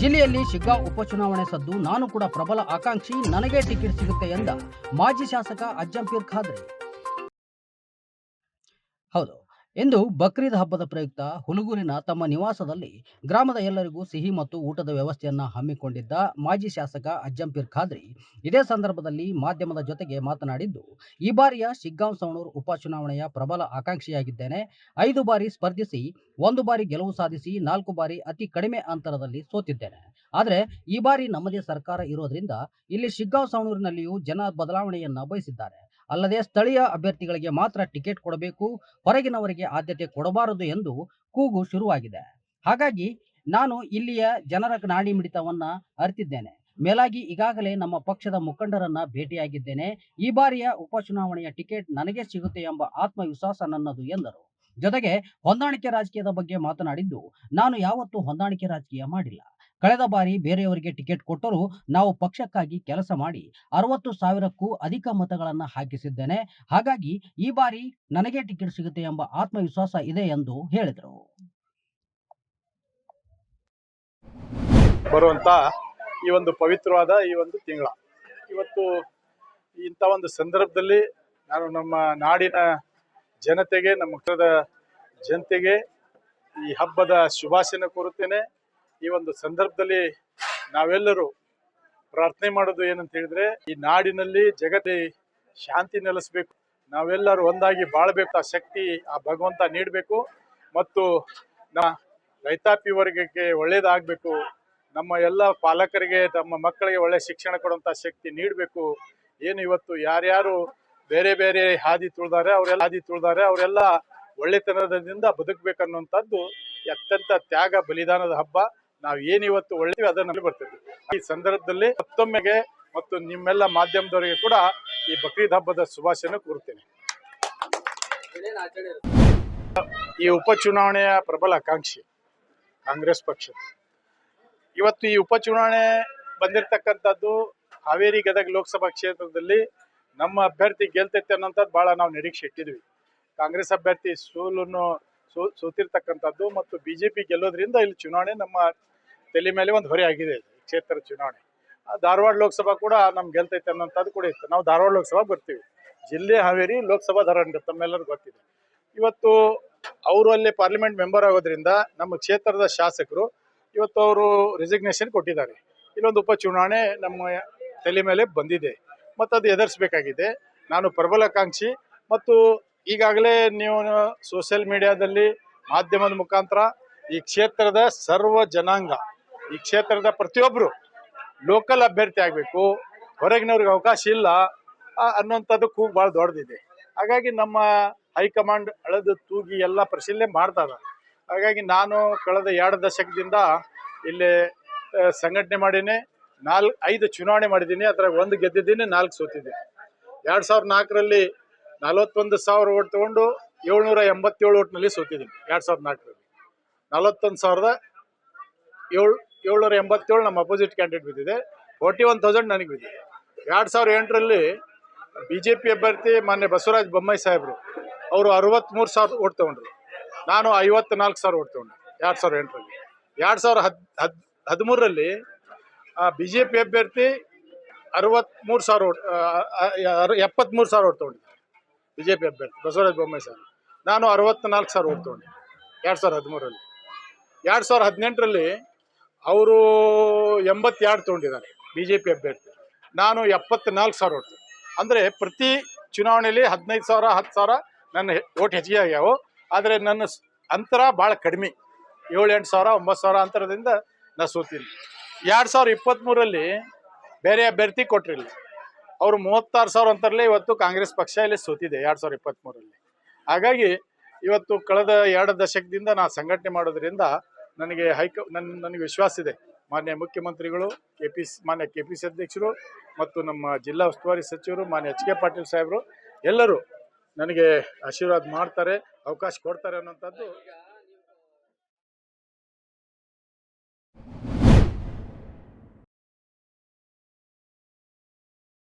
ಜಿಲ್ಲೆಯಲ್ಲಿ ಶಿಗ್ಗಾ ಉಪಚುನಾವಣೆ ಸದ್ದು, ನಾನು ಕೂಡ ಪ್ರಬಲ ಆಕಾಂಕ್ಷಿ, ನನಗೆ ಟಿಕೆಟ್ ಸಿಗುತ್ತೆ ಎಂದ ಮಾಜಿ ಶಾಸಕ ಅಜ್ಜಂಪೀರ್ ಖಾದ್ರಿ. ಹೌದು. ಇಂದು ಬಕ್ರೀದ್ ಹಬ್ಬದ ಪ್ರಯುಕ್ತ ಹುಲಗೂರಿನ ತಮ್ಮ ನಿವಾಸದಲ್ಲಿ ಗ್ರಾಮದ ಎಲ್ಲರಿಗೂ ಸಿಹಿ ಮತ್ತು ಊಟದ ವ್ಯವಸ್ಥೆಯನ್ನು ಹಮ್ಮಿಕೊಂಡಿದ್ದ ಮಾಜಿ ಶಾಸಕ ಅಜ್ಜಂಪೀರ್ ಖಾದ್ರಿ ಇದೇ ಸಂದರ್ಭದಲ್ಲಿ ಮಾಧ್ಯಮದ ಜೊತೆಗೆ ಮಾತನಾಡಿದ್ದು, ಈ ಬಾರಿಯ ಶಿಗ್ಗಾಂವ್ ಸವಣೂರು ಉಪಚುನಾವಣೆಯ ಪ್ರಬಲ ಆಕಾಂಕ್ಷಿಯಾಗಿದ್ದೇನೆ. ಐದು ಬಾರಿ ಸ್ಪರ್ಧಿಸಿ, ಒಂದು ಬಾರಿ ಗೆಲುವು ಸಾಧಿಸಿ, ನಾಲ್ಕು ಬಾರಿ ಅತಿ ಕಡಿಮೆ ಅಂತರದಲ್ಲಿ ಸೋತಿದ್ದೇನೆ. ಆದರೆ ಈ ಬಾರಿ ನಮ್ಮದೇ ಸರ್ಕಾರ ಇರೋದ್ರಿಂದ ಇಲ್ಲಿ ಶಿಗ್ಗಾಂವ್ ಸವಣೂರಿನಲ್ಲಿಯೂ ಜನ ಬದಲಾವಣೆಯನ್ನ ಬಯಸಿದ್ದಾರೆ. ಅಲ್ಲದೆ ಸ್ಥಳೀಯ ಅಭ್ಯರ್ಥಿಗಳಿಗೆ ಮಾತ್ರ ಟಿಕೆಟ್ ಕೊಡಬೇಕು, ಹೊರಗಿನವರಿಗೆ ಆದ್ಯತೆ ಕೊಡಬಾರದು ಎಂದು ಕೂಗು ಶುರುವಾಗಿದೆ. ಹಾಗಾಗಿ ನಾನು ಇಲ್ಲಿಯ ಜನರ ನಾಡಿ ಮಿಡಿತವನ್ನ ಅರಿತಿದ್ದೇನೆ. ಮೇಲಾಗಿ ಈಗಾಗಲೇ ನಮ್ಮ ಪಕ್ಷದ ಮುಖಂಡರನ್ನ ಭೇಟಿಯಾಗಿದ್ದೇನೆ. ಈ ಬಾರಿಯ ಉಪಚುನಾವಣೆಯ ಟಿಕೆಟ್ ನನಗೆ ಸಿಗುತ್ತೆ ಎಂಬ ಆತ್ಮವಿಶ್ವಾಸ ನನ್ನದು ಎಂದರು. ಜೊತೆಗೆ ಹೊಂದಾಣಿಕೆ ರಾಜಕೀಯದ ಬಗ್ಗೆ ಮಾತನಾಡಿದ್ದು, ನಾನು ಯಾವತ್ತೂ ಹೊಂದಾಣಿಕೆ ರಾಜಕೀಯ ಮಾಡಿಲ್ಲ. ಕಳೆದ ಬಾರಿ ಬೇರೆಯವರಿಗೆ ಟಿಕೆಟ್ ಕೊಟ್ಟರೂ ನಾವು ಪಕ್ಷಕ್ಕಾಗಿ ಕೆಲಸ ಮಾಡಿ ಅರವತ್ತು ಸಾವಿರಕ್ಕೂ ಅಧಿಕ ಮತಗಳನ್ನು ಹಾಕಿಸಿದ್ದೇನೆ. ಹಾಗಾಗಿ ಈ ಬಾರಿ ನನಗೆ ಟಿಕೆಟ್ ಸಿಗುತ್ತೆ ಎಂಬ ಆತ್ಮವಿಶ್ವಾಸ ಇದೆ ಎಂದು ಹೇಳಿದರು. ಬರುವಂತ ಈ ಒಂದು ಪವಿತ್ರವಾದ ಈ ಒಂದು ತಿಂಗಳ. ಇವತ್ತು ಇಂಥ ಒಂದು ಸಂದರ್ಭದಲ್ಲಿ ನಾನು ನಮ್ಮ ನಾಡಿನ ಜನತೆಗೆ, ನಮ್ಮ ಜನತೆಗೆ ಈ ಹಬ್ಬದ ಶುಭಾಶಯ ಕೋರುತ್ತೇನೆ. ಈ ಒಂದು ಸಂದರ್ಭದಲ್ಲಿ ನಾವೆಲ್ಲರೂ ಪ್ರಾರ್ಥನೆ ಮಾಡೋದು ಏನಂತ ಹೇಳಿದ್ರೆ, ಈ ನಾಡಿನಲ್ಲಿ ಜಗತ್ತಿ ಶಾಂತಿ ನೆಲೆಸಬೇಕು. ನಾವೆಲ್ಲರೂ ಒಂದಾಗಿ ಬಾಳ್ಬೇಕು. ಆ ಶಕ್ತಿ ಆ ಭಗವಂತ ನೀಡಬೇಕು. ಮತ್ತು ನಾ ರೈತಾಪಿ ವರ್ಗಕ್ಕೆ ಒಳ್ಳೇದಾಗಬೇಕು. ನಮ್ಮ ಎಲ್ಲ ಪಾಲಕರಿಗೆ ತಮ್ಮ ಮಕ್ಕಳಿಗೆ ಒಳ್ಳೆ ಶಿಕ್ಷಣ ಕೊಡುವಂತ ಶಕ್ತಿ ನೀಡಬೇಕು. ಏನು ಇವತ್ತು ಯಾರ್ಯಾರು ಬೇರೆ ಬೇರೆ ಹಾದಿ ತುಳಿದಾರೆ, ಅವರೆಲ್ಲ ಹಾದಿ ತುಳಿದಾರೆ, ಅವರೆಲ್ಲ ಒಳ್ಳೆತನದಿಂದ ಬದುಕಬೇಕನ್ನುವಂಥದ್ದು ಅತ್ಯಂತ ತ್ಯಾಗ, ಬಲಿದಾನದ ಹಬ್ಬ. ನಾವು ಏನು ಇವತ್ತು ಅದನ್ನು ಅದನ್ನ ಬರ್ತದೆ. ಈ ಸಂದರ್ಭದಲ್ಲಿ ಮತ್ತೊಮ್ಮೆಗೆ ಮತ್ತು ನಿಮ್ಮೆಲ್ಲ ಮಾಧ್ಯಮದವರಿಗೆ ಕೂಡ ಈ ಬಕ್ರೀದ್ ಹಬ್ಬದ ಶುಭಾಶಯನ ಕೋರುತ್ತೇನೆ. ಈ ಉಪಚುನಾವಣೆಯ ಪ್ರಬಲ ಆಕಾಂಕ್ಷಿ ಕಾಂಗ್ರೆಸ್ ಪಕ್ಷ. ಇವತ್ತು ಈ ಉಪಚುನಾವಣೆ ಬಂದಿರತಕ್ಕಂಥದ್ದು ಹಾವೇರಿ ಗದಗ ಲೋಕಸಭಾ ಕ್ಷೇತ್ರದಲ್ಲಿ ನಮ್ಮ ಅಭ್ಯರ್ಥಿ ಗೆಲ್ತೈತೆ ಅನ್ನೋಂಥದ್ದು ಭಾಳ ನಾವು ನಿರೀಕ್ಷೆ ಇಟ್ಟಿದ್ವಿ. ಕಾಂಗ್ರೆಸ್ ಅಭ್ಯರ್ಥಿ ಸೋಲನ್ನು ಸೋ ಸೋತಿರ್ತಕ್ಕಂಥದ್ದು ಮತ್ತು ಬಿ ಜೆ ಪಿ ಗೆಲ್ಲೋದ್ರಿಂದ ಇಲ್ಲಿ ಚುನಾವಣೆ ನಮ್ಮ ತಲೆ ಮೇಲೆ ಒಂದು ಹೊರೆ ಆಗಿದೆ ಕ್ಷೇತ್ರ ಚುನಾವಣೆ. ಧಾರವಾಡ ಲೋಕಸಭಾ ಕೂಡ ನಮ್ಗೆ ಗೆಲ್ತೈತೆ ಅನ್ನೋಂಥದ್ದು ಕೂಡ ಇತ್ತು. ನಾವು ಧಾರವಾಡ ಲೋಕಸಭಾ ಬರ್ತೀವಿ. ಜಿಲ್ಲೆ ಹಾವೇರಿ ಲೋಕಸಭಾ ಧಾರವಾಡ ತಮ್ಮೆಲ್ಲರಿಗೂ ಗೊತ್ತಿದೆ. ಇವತ್ತು ಅವರು ಅಲ್ಲಿ ಪಾರ್ಲಿಮೆಂಟ್ ಮೆಂಬರ್ ಆಗೋದ್ರಿಂದ ನಮ್ಮ ಕ್ಷೇತ್ರದ ಶಾಸಕರು ಇವತ್ತು ಅವರು ರೆಸಿಗ್ನೇಷನ್ ಕೊಟ್ಟಿದ್ದಾರೆ. ಇಲ್ಲೊಂದು ಉಪಚುನಾವಣೆ ನಮ್ಮ ತಲೆ ಮೇಲೆ ಬಂದಿದೆ. ಮತ್ತು ಅದು ಎದುರಿಸಬೇಕಾಗಿದೆ. ನಾನು ಪ್ರಬಲಾಕಾಂಕ್ಷಿ ಮತ್ತು ಈಗಾಗಲೇ ನೀವು ಸೋಷಿಯಲ್ ಮೀಡಿಯಾದಲ್ಲಿ ಮಾಧ್ಯಮದ ಮುಖಾಂತರ ಈ ಕ್ಷೇತ್ರದ ಸರ್ವ ಜನಾಂಗ ಈ ಕ್ಷೇತ್ರದ ಪ್ರತಿಯೊಬ್ಬರು ಲೋಕಲ್ ಅಭ್ಯರ್ಥಿ ಆಗಬೇಕು, ಹೊರಗಿನವ್ರಿಗೆ ಅವಕಾಶ ಇಲ್ಲ ಅನ್ನುವಂಥದ್ದು ಕೂಗು ಭಾಳ ದೊಡ್ಡದಿದೆ. ಹಾಗಾಗಿ ನಮ್ಮ ಹೈಕಮಾಂಡ್ ಅಳೆದು ತೂಗಿ ಎಲ್ಲ ಪರಿಶೀಲನೆ ಮಾಡ್ತಾರೆ ಹಾಗಾಗಿ ನಾನು ಕಳೆದ ಎರಡು ದಶಕದಿಂದ ಇಲ್ಲಿ ಸಂಘಟನೆ ಮಾಡೀನಿ, ನಾಲ್ಕು, ಐದು ಚುನಾವಣೆ ಮಾಡಿದ್ದೀನಿ ಅದ್ರಾಗ ಒಂದು ಗೆದ್ದಿದ್ದೀನಿ, ನಾಲ್ಕು ಸೋತಿದ್ದೀನಿ. ಎರಡು ಸಾವಿರದ ನಾಲ್ಕರಲ್ಲಿ ನಲವತ್ತೊಂದು ಸಾವಿರ ಓಟ್ ತೊಗೊಂಡು ಏಳ್ನೂರ ಎಂಬತ್ತೇಳು ಓಟ್ನಲ್ಲಿ ಸೋತಿದ್ದೀನಿ, ಎರಡು ಸಾವಿರದ ನಾಲ್ಕರಲ್ಲಿ. ನಲವತ್ತೊಂದು ಸಾವಿರದ ಏಳು ಏಳ್ನೂರ ಎಂಬತ್ತೇಳು ನಮ್ಮ ಅಪೋಸಿಟ್ ಕ್ಯಾಂಡಿಡೇಟ್ ಬಿದ್ದಿದೆ. ಫೋರ್ಟಿ ಒನ್ ತೌಸಂಡ್ ನನಗೆ ಬಿದ್ದಿದೆ. ಎರಡು ಸಾವಿರದ ಎಂಟರಲ್ಲಿ ಬಿ ಜೆ ಪಿ ಅಭ್ಯರ್ಥಿ ಮಾನ್ಯ ಬಸವರಾಜ ಬೊಮ್ಮಾಯಿ ಸಾಹೇಬರು ಅವರು ಅರವತ್ತ್ಮೂರು ಸಾವಿರ ಓಟ್ ತೊಗೊಂಡ್ರು. ನಾನು ಐವತ್ನಾಲ್ಕು ಸಾವಿರ ಓಟ್ ತೊಗೊಂಡೆ ಎರಡು ಸಾವಿರದ ಎಂಟರಲ್ಲಿ. ಎರಡು ಸಾವಿರ ಹದ್ ಹದ್, ಹದಿಮೂರರಲ್ಲಿ ಬಿ ಜೆ ಪಿ ಅಭ್ಯರ್ಥಿ ಅರವತ್ತ್ಮೂರು ಸಾವಿರ ಓಟ್ ಎಪ್ಪತ್ತ್ಮೂರು ಸಾವಿರ ಓಟ್ ತೊಗೊಂಡಿದ್ದೆ ಬಿ ಜೆ ಪಿ ಅಭ್ಯರ್ಥಿ ಬಸವರಾಜ ಬೊಮ್ಮಾಯಿ ಸಾಹೇಬ್ ನಾನು ಅರವತ್ತ್ನಾಲ್ಕು ಸಾವಿರ ಓಟ್ ತೊಗೊಂಡೆ ಎರಡು ಸಾವಿರದ ಹದಿಮೂರರಲ್ಲಿ. ಎರಡು ಸಾವಿರದ ಹದಿನೆಂಟರಲ್ಲಿ ಅವರು ಎಂಬತ್ತೆರಡು ತೊಗೊಂಡಿದ್ದಾರೆ ಬಿ ಜೆ ಪಿ ಅಭ್ಯರ್ಥಿ. ನಾನು ಎಪ್ಪತ್ನಾಲ್ಕು ಸಾವಿರ ಓಟ್. ಅಂದರೆ ಪ್ರತಿ ಚುನಾವಣೆಯಲ್ಲಿ ಹದಿನೈದು ಸಾವಿರ, ಹತ್ತು ಸಾವಿರ ನನ್ನ ಓಟ್ ಹೆಚ್ಚಿಗೆ ಆಗ್ಯಾವು. ಆದರೆ ನನ್ನ ಅಂತರ ಭಾಳ ಕಡಿಮೆ. ಏಳು ಎಂಟು ಸಾವಿರ, ಒಂಬತ್ತು ಸಾವಿರ ಅಂತರದಿಂದ ನಾನು ಸೋತೀನಿ ಎರಡು ಸಾವಿರ ಇಪ್ಪತ್ತ್ಮೂರಲ್ಲಿ ಬೇರೆ ಅಭ್ಯರ್ಥಿ ಕೊಟ್ಟಿರಲಿಲ್ಲ ಅವರು ಮೂವತ್ತಾರು ಸಾವಿರ ಅಂತರಲ್ಲೇ ಇವತ್ತು ಕಾಂಗ್ರೆಸ್ ಪಕ್ಷ ಇಲ್ಲಿ ಸೋತಿದೆ ಎರಡು ಸಾವಿರ ಇಪ್ಪತ್ತ್ಮೂರಲ್ಲಿ ಹಾಗಾಗಿ ಇವತ್ತು ಕಳೆದ ಎರಡು ದಶಕದಿಂದ ನಾನು ಸಂಘಟನೆ ಮಾಡೋದ್ರಿಂದ ನನಗೆ ಹೈಕ ನನ್ನ ನನಗೆ ವಿಶ್ವಾಸ ಇದೆ. ಮಾನ್ಯ ಮುಖ್ಯಮಂತ್ರಿಗಳು ಕೆ ಪಿ ಸಿ, ಮಾನ್ಯ ಕೆ ಪಿ ಸಿ ಅಧ್ಯಕ್ಷರು ಮತ್ತು ನಮ್ಮ ಜಿಲ್ಲಾ ಉಸ್ತುವಾರಿ ಸಚಿವರು, ಮಾನ್ಯ ಎಚ್ ಕೆ ಪಾಟೀಲ್ ಸಾಹೇಬರು, ಎಲ್ಲರೂ ನನಗೆ ಆಶೀರ್ವಾದ ಮಾಡ್ತಾರೆ, ಅವಕಾಶ ಕೊಡ್ತಾರೆ ಅನ್ನೋಂಥದ್ದು